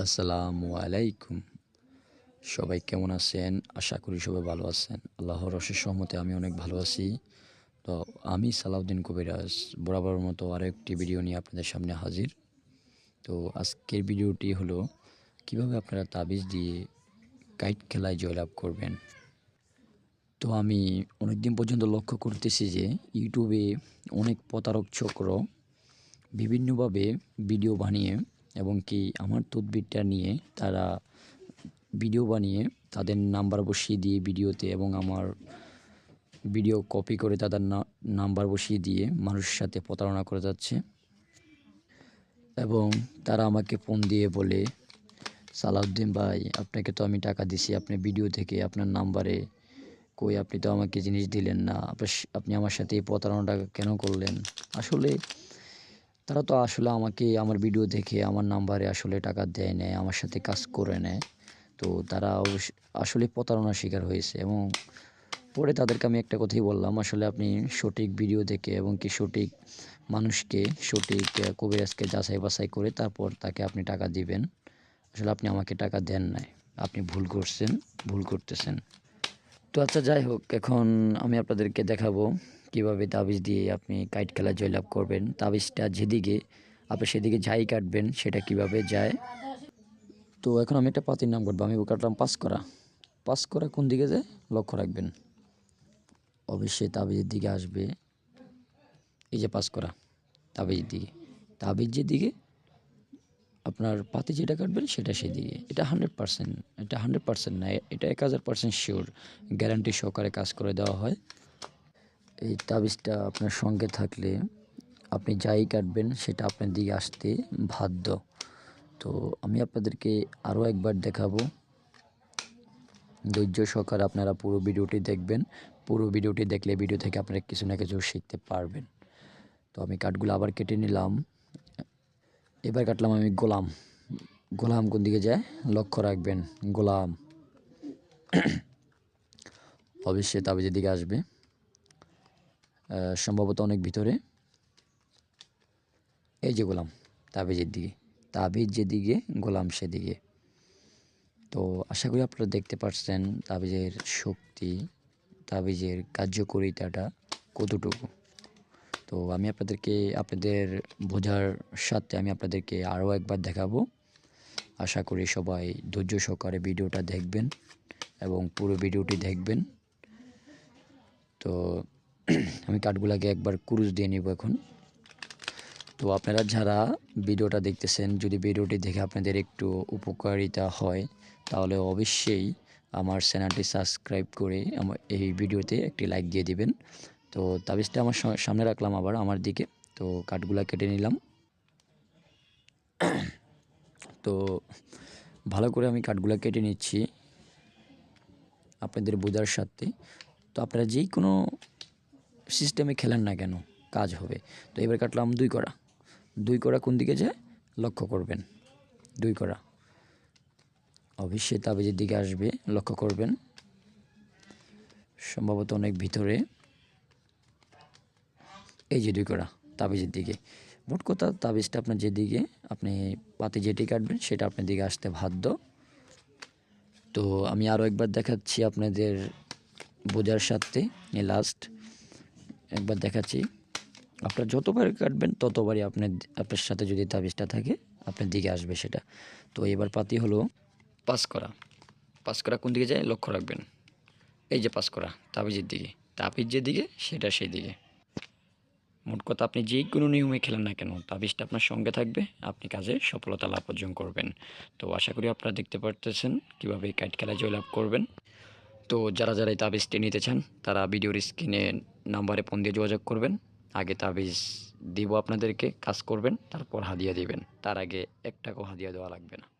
আসসালামু আলাইকুম। সবাই কেমন আছেন? আশা করি সবাই ভালো আছেন। আল্লাহর অশেষ সহমতে আমি অনেক ভালো আছি। তো আমি সালাউদ্দিন কবিরাজ বরাবর মতো আরও একটি ভিডিও নিয়ে আপনাদের সামনে হাজির। তো আজকের ভিডিওটি হলো, কীভাবে আপনারা তাবিজ দিয়ে কাইট খেলায় জয়লাভ করবেন? তো আমি অনেক দিন পর্যন্ত লক্ষ্য করতেছি যে ইউটিউবে অনেক প্রতারক চক্র বিভিন্নভাবে ভিডিও বানিয়ে এবং কি আমার তদবিরটা নিয়ে তারা ভিডিও বানিয়ে তাদের নাম্বার বসিয়ে দিয়ে ভিডিওতে এবং আমার ভিডিও কপি করে তাদের নাম্বার বসিয়ে দিয়ে মানুষের সাথে প্রতারণা করে যাচ্ছে। এবং তারা আমাকে ফোন দিয়ে বলে, সালাউদ্দিন ভাই, আপনাকে তো আমি টাকা দিছি, আপনি ভিডিও থেকে আপনার নাম্বারে কই, আপনি তো আমাকে জিনিস দিলেন না আপনি আমার সাথে এই প্রতারণাটা কেন করলেন? আসলে তারা তো আসলে আমাকে আমার ভিডিও দেখে, আমার নাম্বারে আসলে টাকা দেয় নেয়, আমার সাথে কাজ করে নেয়। তো তারা আসলে প্রতারণার শিকার হয়েছে এবং পরে তাদেরকে আমি একটা কথাই বললাম, আসলে আপনি সঠিক ভিডিও দেখে এবং কি সঠিক মানুষকে, সঠিক কবিরাজকে যাচাই বাছাই করে তারপর তাকে আপনি টাকা দিবেন। আসলে আপনি আমাকে টাকা দেন নাই, আপনি ভুল করছেন, ভুল করতেছেন। তো আচ্ছা যাই হোক, এখন আমি আপনাদেরকে দেখাবো কীভাবে তাবিজ দিয়ে আপনি কাইট খেলা জয়লাভ করবেন? তাবিজটা যেদিকে, আপনি সেদিকে যাই কাটবেন, সেটা কীভাবে যায়? তো এখন আমি একটা পাতির নাম কাটবো। আমি কাটলাম পাস করা। পাস করা কোন দিকে যায়? লক্ষ্য রাখবেন। অবশ্যই তাবিজের দিকে আসবে। এই যে পাস করা, তাবিজের দিকে। তাবিজের দিকে আপনার পাতি যেটা কাটবেন, সেটা সেদিকে। এটা হান্ড্রেড পার্সেন্ট, এটা হান্ড্রেড পার্সেন্ট না, এটা এক হাজার পার্সেন্ট শিওর। গ্যারান্টি সহকারে কাজ করে দেওয়া হয়। এই তাবিজটা আপনার সঙ্গে থাকলে আপনি যাই কাটবেন সেটা আপনার দিকে আসতে বাধ্য। তো আমি আপনাদেরকে আরও একবার দেখাবো। ধৈর্য সহকারে আপনারা পুরো ভিডিওটি দেখবেন। পুরো ভিডিওটি দেখলে ভিডিও থেকে আপনারা কিছু না কিছু শিখতে পারবেন। তো আমি কাঠগুলো আবার কেটে নিলাম। এবার কাটলাম আমি গোলাম। গোলাম কোন দিকে যায়? লক্ষ্য রাখবেন, গোলাম। অবশ্যই তাবিজের দিকে আসবে। সম্ভবত অনেক ভিতরে। এই যে গোলাম, তাবিজের দিকে। তাবিজ যেদিকে, গোলাম সেদিকে। তো আশা করি আপনারা দেখতে পাচ্ছেন তাবিজের শক্তি, তাবিজের কার্যকরিতাটা কতটুকু। তো আমি আপনাদেরকে, আপনাদের বোঝার সাথে আমি আপনাদেরকে আরও একবার দেখাবো। আশা করি সবাই ধৈর্য সহকারে ভিডিওটা দেখবেন এবং পুরো ভিডিওটি দেখবেন। তো আমি কাঠগুলাকে একবার কুরুজ দিয়ে নিব এখন। তো আপনারা যারা ভিডিওটা দেখতেছেন, যদি ভিডিওটি দেখে আপনাদের একটু উপকারিতা হয়, তাহলে অবশ্যই আমার চ্যানেলটি সাবস্ক্রাইব করে আমার এই ভিডিওতে একটি লাইক দিয়ে দিবেন। তো তাবিজটা আমার সামনে রাখলাম আবার আমার দিকে। তো কাঠগুলা কেটে নিলাম। তো ভালো করে আমি কাঠগুলা কেটে নিচ্ছি আপনাদের বোঝার সাথে। তো আপনারা যেই কোনো সিস্টেমে খেলেন না কেন কাজ হবে? তো এবার কাটলাম দুই করা দুই করা কোন দিকে যায়? লক্ষ্য করবেন। দুই করা অবশ্যই তাবিজের দিকে আসবে, লক্ষ্য করবেন। সম্ভবত অনেক ভিতরে। এই যে দুই করা তাবিজের দিকে। মোট কথা তাবিজটা আপনার যেদিকে, আপনি পাতে যেটি কাটবেন, সেটা আপনার দিকে আসতে বাধ্য। তো আমি আরও একবার দেখাচ্ছি আপনাদের বোঝার সাথে লাস্ট একবার দেখাচ্ছি। আপনার যতবার কাটবেন, ততবারই আপনার আপনার সাথে যদি তাবিজটা থাকে, আপনার দিকে আসবে সেটা। তো এবার পাতি হলো পাস করা। পাস করা কোন দিকে যায়? লক্ষ্য রাখবেন। এই যে পাস করা, তাবিজের দিকে। তাবিজ যেদিকে সেটা সেই দিকে। মোট কথা আপনি যেই কোনো নিয়মে খেলেন না কেন, তাবিজটা আপনার সঙ্গে থাকবে, আপনি কাজে সফলতা লাভ অর্জন করবেন। তো আশা করি আপনারা দেখতে পারতেছেন কীভাবে কাইট খেলায় জয়লাভ করবেন। তো যারা যারা এই তাবিজটি নিতে চান, তারা ভিডিওর স্ক্রিনে নাম্বারে ফোন দিয়ে যোগাযোগ করবেন। আগে তাবিজ দিব আপনাদেরকে, কাজ করবেন, তারপর হাদিয়া দিবেন। তার আগে এক টাকাও হাদিয়া দেওয়া লাগবে না।